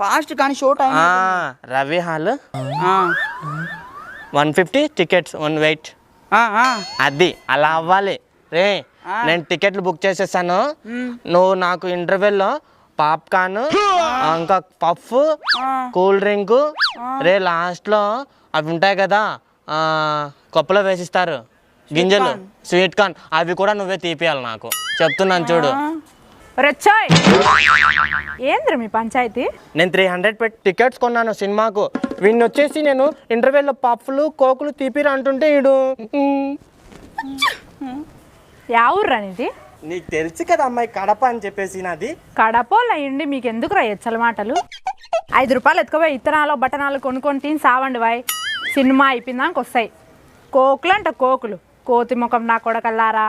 Fast కానీ show time Ravi hall. One fifty tickets one wait. అది అలా అవ్వాలి. రే నేను టికెట్లు బుక్ చేసేసాను. నువ్వు నాకు ఇంటర్వెల్లో పాప్కార్న్ ఇంకా పఫ్ కూల్ డ్రింక్. రే లాస్ట్లో అవి ఉంటాయి కదా కప్పులో వేసిస్తారు. గింజలు స్వీట్ కార్న్. అవి కూడా నువ్వే తీపియాలి నాకు. చెప్తున్నాను చూడు. రచ్చాయ్ ఏంద్ర మీ పంచాయతీ? నేను త్రీ హండ్రెడ్ పెట్టి టికెట్స్ కొన్నాను సినిమాకు. వీడిని వచ్చేసి నేను ఇంటర్వెల్లో పఫ్లు కోకులు తీపిరా అంటుంటే వీడు యా ఊర్రా నీది? నీకు తెలుసు కదా అమ్మాయి కడప అని చెప్పేసి నాది. కడపోలు అయ్యండి మీకు ఎందుకు రా ఎచ్చల మాటలు? ఐదు రూపాయలు ఎత్తుకుపోయి ఇత్తనాలు బట్టనాలు కొనుక్కొని తిని సావండి వాయ్ సినిమా అయిపోయిందాక వస్తాయి కోకులు అంట కోకులు. కోతి ముఖం నా కొడకల్లారా?